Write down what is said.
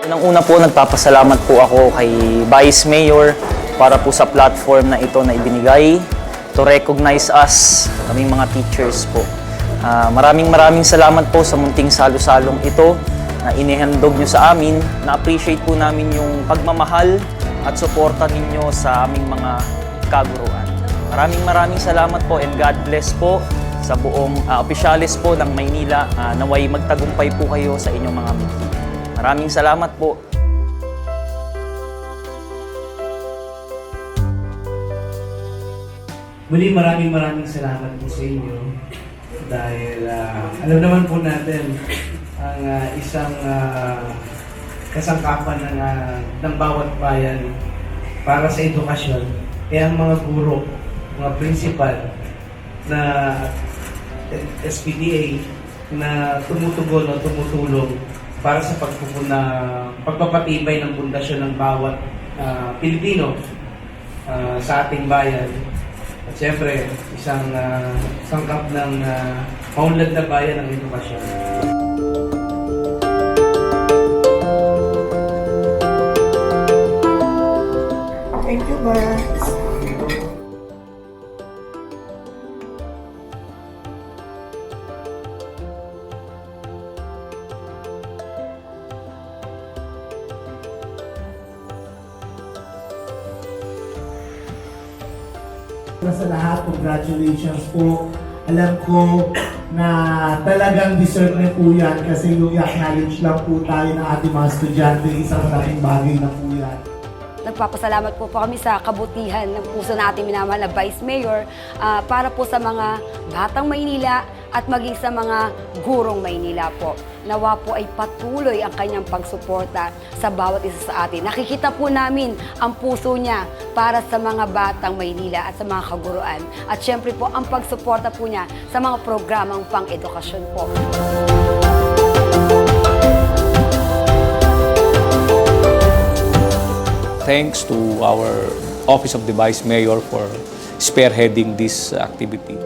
Unang-una po, nagpapasalamat po ako kay Vice Mayor para po sa platform na ito na ibinigay to recognize us, kaming mga teachers po. Ah, maraming maraming salamat po sa munting salo-salong ito na inihandog nyo sa amin. Na-appreciate po namin yung pagmamahal at suporta ninyo sa aming mga kaguruan. Maraming maraming salamat po and God bless po sa buong uh, opisyalis po ng Maynila. Ah, naway magtagumpay po kayo sa inyong mga miti. Maraming salamat po. Muli maraming maraming salamat po sa inyo dahil ah, alam naman po natin ang ah, isang ah, kasangkapan ng, ah, ng bawat bayan para sa edukasyon ay ang mga guro, mga principal na SPDA na tumutugon o tumutulong para sa pagpupuna, pagpapatibay ng pundasyon ng bawat ah, Pilipino ah, sa ating bayan. At siyempre, isang uh, sangkap ng uh, maunlad na bayan ng edukasyon. Para sa lahat, congratulations po. Alam ko na talagang deserve na po yan kasi yung i-acknowledge lang po tayo ng ating mga estudyante, isang malaking bagay na po yan. Nagpapasalamat po po kami sa kabutihan ng puso natin minamahal na Vice Mayor ah, para po sa mga batang Maynila at maging sa mga gurong Maynila po. Nawa po ay patuloy ang kanyang pagsuporta sa bawat isa sa atin. Nakikita po namin ang puso niya para sa mga batang Maynila at sa mga kaguruan. At syempre po ang pagsuporta po niya sa mga programang pang-edukasyon po. Thanks to our Office of the Vice Mayor for spearheading this activity.